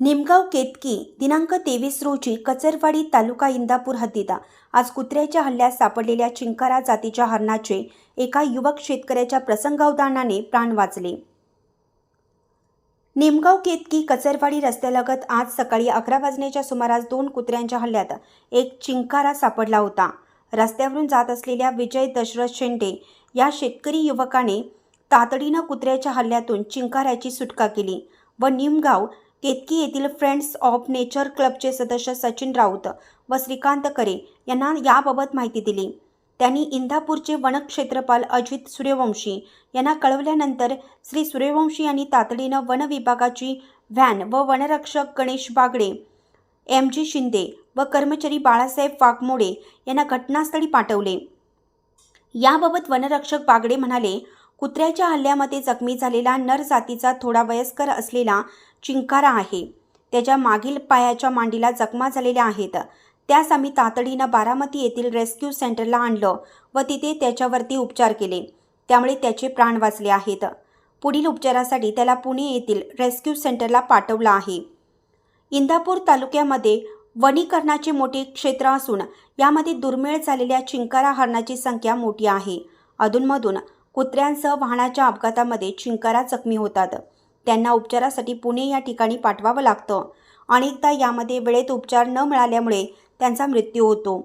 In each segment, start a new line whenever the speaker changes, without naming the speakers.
निमगाव केतकी दिनांक तेवीस रोजी कचरवाडी तालुका इंदापूर हद्दीदा आज कुत्र्याच्या हल्ल्यात सापडलेल्या चिंकारा जातीच्या हरणाचे एका युवक शेतकऱ्याच्या प्रसंगावधानाने प्राण वाचले. निमगाव केतकी कचरवाडी रस्त्यालगत आज सकाळी अकरा वाजण्याच्या सुमारास दोन कुत्र्यांच्या हल्ल्यात एक चिंकारा सापडला होता. रस्त्यावरून जात असलेल्या विजय दशरथ शेंडे या शेतकरी युवकाने तातडीनं कुत्र्याच्या हल्ल्यातून चिंकाऱ्याची सुटका केली व निमगाव केतकी येथील फ्रेंड्स ऑफ नेचर क्लबचे सदस्य सचिन राऊत व श्रीकांत करे यांना याबाबत माहिती दिली. त्यांनी इंदापूरचे वनक्षेत्रपाल अजित सूर्यवंशी यांना कळवल्यानंतर श्री सूर्यवंशी यांनी तातडीनं वन विभागाची व्हॅन व वनरक्षक गणेश बागडे एम जी शिंदे व कर्मचारी बाळासाहेब वाघमोडे यांना घटनास्थळी पाठवले. याबाबत वनरक्षक बागडे म्हणाले कुत्र्याच्या हल्ल्यामध्ये जखमी झालेला नर जातीचा थोडा वयस्कर असलेला चिंकारा आहे. त्याच्या मागील पायाच्या मांडीला जखमा झालेल्या आहेत. त्यास आम्ही तातडीनं बारामती येथील रेस्क्यू सेंटरला आणलं व तिथे त्याच्यावरती उपचार केले. त्यामुळे त्याचे प्राण वाचले आहेत. पुढील उपचारासाठी त्याला पुणे येथील रेस्क्यू सेंटरला पाठवलं आहे. इंदापूर तालुक्यामध्ये वनीकरणाचे मोठे क्षेत्र असून यामध्ये दुर्मिळ झालेल्या चिंकारा हरणाची संख्या मोठी आहे. अधूनमधून कुत्र्यांसह वाहनाच्या अपघातामध्ये चिंकारा जखमी होतात. त्यांना उपचारासाठी पुणे या ठिकाणी पाठवावं लागतं. अनेकदा यामध्ये वेळेत उपचार न मिळाल्यामुळे त्यांचा मृत्यू होतो.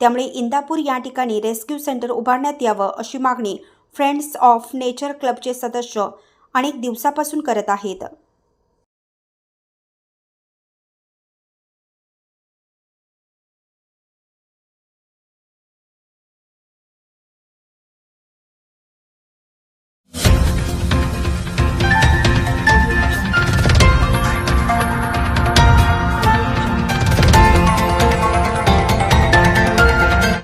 त्यामुळे इंदापूर या ठिकाणी रेस्क्यू सेंटर उभारण्यात यावं अशी मागणी फ्रेंड्स ऑफ नेचर क्लबचे सदस्य अनेक दिवसापासून करत आहेत.